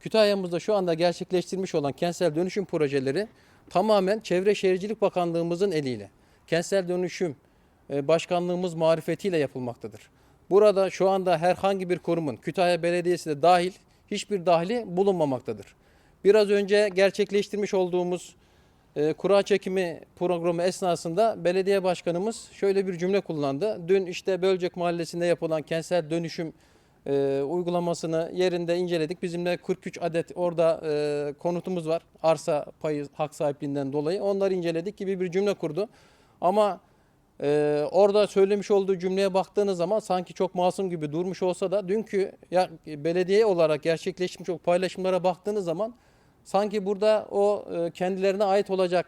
Kütahya'mızda şu anda gerçekleştirmiş olan kentsel dönüşüm projeleri tamamen Çevre Şehircilik Bakanlığımızın eliyle, kentsel dönüşüm e, başkanlığımız marifetiyle yapılmaktadır. Burada şu anda herhangi bir kurumun, Kütahya Belediyesi de dahil hiçbir dahili bulunmamaktadır. Biraz önce gerçekleştirmiş olduğumuz e, kura çekimi programı esnasında belediye başkanımız şöyle bir cümle kullandı. Dün işte Bölcek Mahallesi'nde yapılan kentsel dönüşüm e, uygulamasını yerinde inceledik. Bizim de 43 adet orada e, konutumuz var. Arsa payı hak sahipliğinden dolayı. Onları inceledik gibi bir cümle kurdu. Ama e, orada söylemiş olduğu cümleye baktığınız zaman sanki çok masum gibi durmuş olsa da dünkü ya, belediye olarak gerçekleşmiş o paylaşımlara baktığınız zaman sanki burada o e, kendilerine ait olacak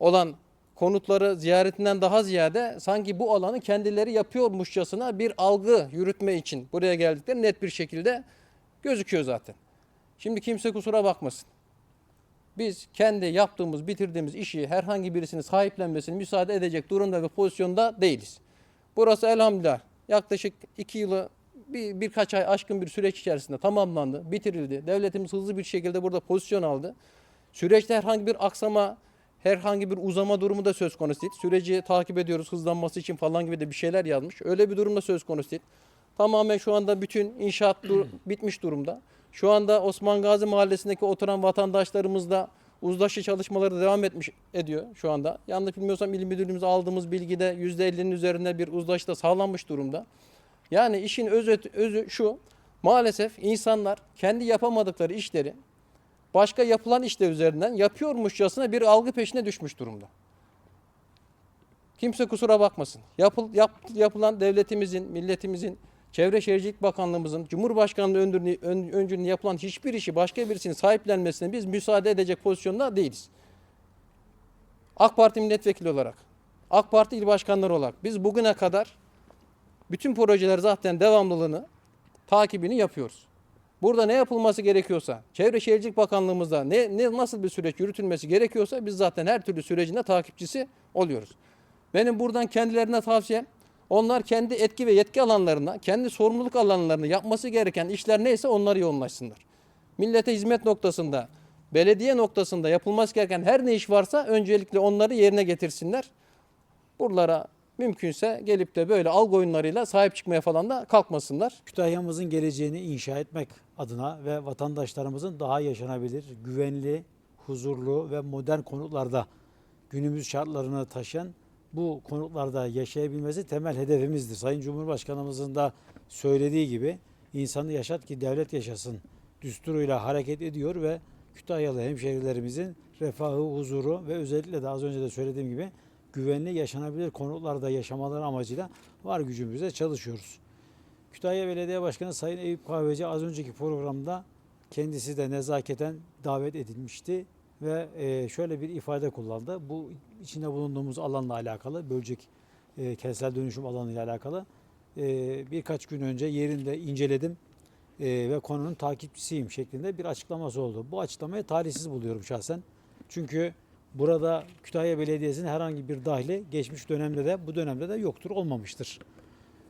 olan konutları ziyaretinden daha ziyade sanki bu alanı kendileri yapıyormuşçasına bir algı yürütme için buraya geldikleri net bir şekilde gözüküyor zaten. Şimdi kimse kusura bakmasın. Biz kendi yaptığımız, bitirdiğimiz işi herhangi birisinin sahiplenmesini müsaade edecek durumda ve pozisyonda değiliz. Burası elhamdülillah yaklaşık iki yılı bir, birkaç ay aşkın bir süreç içerisinde tamamlandı, bitirildi. Devletimiz hızlı bir şekilde burada pozisyon aldı. Süreçte herhangi bir aksama, herhangi bir uzama durumu da söz konusu değil. Süreci takip ediyoruz hızlanması için falan gibi de bir şeyler yazmış. Öyle bir durum da söz konusu değil. Tamamen şu anda bütün inşaat dur- bitmiş durumda. Şu anda Osman Gazi Mahallesi'ndeki oturan vatandaşlarımız da uzlaşı çalışmaları devam etmiş ediyor şu anda. Yanlış bilmiyorsam il müdürlüğümüze aldığımız bilgide %50'nin üzerinde bir uzlaşı da sağlanmış durumda. Yani işin özü, özü şu. Maalesef insanlar kendi yapamadıkları işleri başka yapılan işler üzerinden yapıyormuşçasına bir algı peşine düşmüş durumda. Kimse kusura bakmasın. Yapıl, yap, yapılan devletimizin, milletimizin, Çevre Şehircilik Bakanlığımızın, Cumhurbaşkanlığı öncülüğünde, ön- öncülüğünde yapılan hiçbir işi başka birisinin sahiplenmesine biz müsaade edecek pozisyonda değiliz. AK Parti milletvekili olarak, AK Parti il başkanları olarak biz bugüne kadar bütün projeler zaten devamlılığını, takibini yapıyoruz. Burada ne yapılması gerekiyorsa, Çevre Şehircilik Bakanlığımızda ne, ne nasıl bir süreç yürütülmesi gerekiyorsa biz zaten her türlü sürecinde takipçisi oluyoruz. Benim buradan kendilerine tavsiyem, onlar kendi etki ve yetki alanlarına, kendi sorumluluk alanlarını yapması gereken işler neyse onları yoğunlaşsınlar. Millete hizmet noktasında, belediye noktasında yapılması gereken her ne iş varsa öncelikle onları yerine getirsinler. Buralara mümkünse gelip de böyle algı oyunlarıyla sahip çıkmaya falan da kalkmasınlar. Kütahya'mızın geleceğini inşa etmek adına ve vatandaşlarımızın daha yaşanabilir, güvenli, huzurlu ve modern konutlarda günümüz şartlarını taşıyan bu konutlarda yaşayabilmesi temel hedefimizdir. Sayın Cumhurbaşkanımızın da söylediği gibi insanı yaşat ki devlet yaşasın düsturuyla hareket ediyor ve Kütahyalı hemşehrilerimizin refahı, huzuru ve özellikle de az önce de söylediğim gibi güvenli yaşanabilir konutlarda yaşamaları amacıyla var gücümüzle çalışıyoruz. Kütahya Belediye Başkanı Sayın Eyüp Kahveci az önceki programda kendisi de nezaketen davet edilmişti ve e, şöyle bir ifade kullandı. Bu içinde bulunduğumuz alanla alakalı, bölecek e, kentsel dönüşüm alanıyla alakalı e, birkaç gün önce yerinde inceledim ve konunun takipçisiyim şeklinde bir açıklaması oldu. Bu açıklamayı talihsiz buluyorum şahsen. Çünkü burada Kütahya Belediyesi'nin herhangi bir dahili geçmiş dönemde de bu dönemde de yoktur, olmamıştır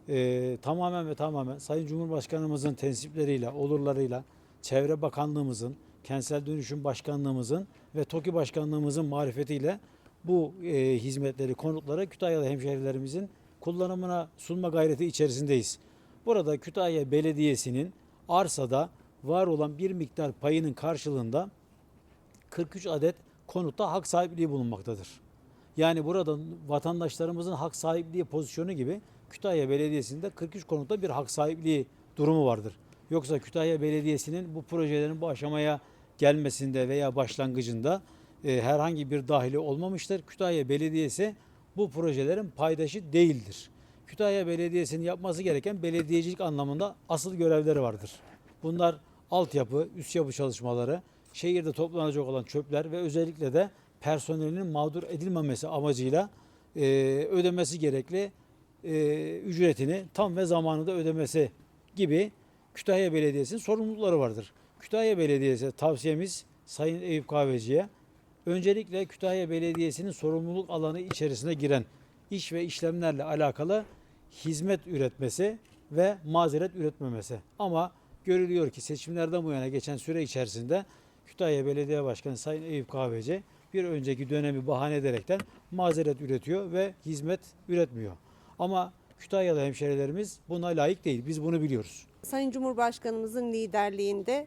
e, tamamen ve tamamen Sayın Cumhurbaşkanımızın tensipleriyle, olurlarıyla, Çevre Bakanlığımızın, Kentsel Dönüşüm Başkanlığımızın ve TOKİ Başkanlığımızın marifetiyle bu e, hizmetleri, konutları Kütahyalı hemşehrilerimizin kullanımına sunma gayreti içerisindeyiz. Burada Kütahya Belediyesi'nin arsada var olan bir miktar payının karşılığında 43 adet konutta hak sahipliği bulunmaktadır. Yani burada vatandaşlarımızın hak sahipliği pozisyonu gibi Kütahya Belediyesi'nde 43 konutta bir hak sahipliği durumu vardır. Yoksa Kütahya Belediyesi'nin bu projelerin bu aşamaya gelmesinde veya başlangıcında e, herhangi bir dahili olmamıştır. Kütahya Belediyesi bu projelerin paydaşı değildir. Kütahya Belediyesi'nin yapması gereken belediyecilik anlamında asıl görevleri vardır. Bunlar altyapı, üst yapı çalışmaları, şehirde toplanacak olan çöpler ve özellikle de personelinin mağdur edilmemesi amacıyla e, ödemesi gerekli e, ücretini tam ve zamanında ödemesi gibi Kütahya Belediyesi'nin sorumlulukları vardır. Kütahya Belediyesi tavsiyemiz Sayın Eyüp Kahveci'ye öncelikle Kütahya Belediyesi'nin sorumluluk alanı içerisine giren iş ve işlemlerle alakalı hizmet üretmesi ve mazeret üretmemesi. Ama görülüyor ki seçimlerden bu yana geçen süre içerisinde Kütahya Belediye Başkanı Sayın Eyüp Kahveci bir önceki dönemi bahane ederekten mazeret üretiyor ve hizmet üretmiyor. Ama Kütahyalı hemşehrilerimiz buna layık değil. Biz bunu biliyoruz. Sayın Cumhurbaşkanımızın liderliğinde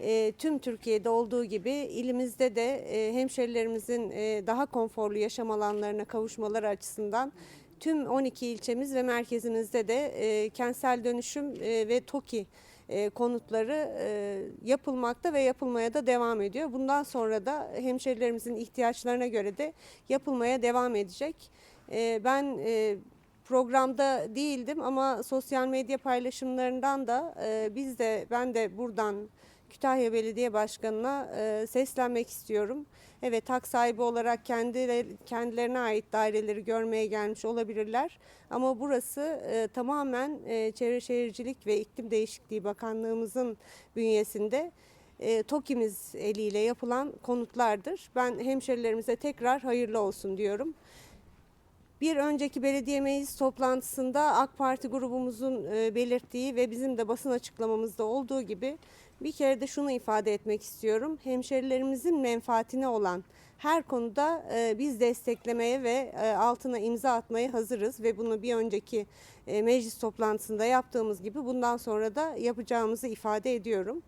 e, tüm Türkiye'de olduğu gibi ilimizde de e, hemşerilerimizin e, daha konforlu yaşam alanlarına kavuşmaları açısından tüm 12 ilçemiz ve merkezimizde de kentsel dönüşüm ve TOKİ e, konutları e, yapılmakta ve yapılmaya da devam ediyor. Bundan sonra da hemşerilerimizin ihtiyaçlarına göre de yapılmaya devam edecek. E, ben programda değildim ama sosyal medya paylaşımlarından da e, biz de ben de buradan Kütahya Belediye Başkanı'na e, seslenmek istiyorum. Evet hak sahibi olarak kendileri, kendilerine ait daireleri görmeye gelmiş olabilirler. Ama burası e, tamamen e, Çevre Şehircilik ve İklim Değişikliği Bakanlığımızın bünyesinde e, TOKİ'miz eliyle yapılan konutlardır. Ben hemşerilerimize tekrar hayırlı olsun diyorum. Bir önceki belediye meclis toplantısında AK Parti grubumuzun e, belirttiği ve bizim de basın açıklamamızda olduğu gibi bir kere de şunu ifade etmek istiyorum. Hemşerilerimizin menfaatine olan her konuda e, biz desteklemeye ve e, altına imza atmaya hazırız ve bunu bir önceki e, meclis toplantısında yaptığımız gibi bundan sonra da yapacağımızı ifade ediyorum.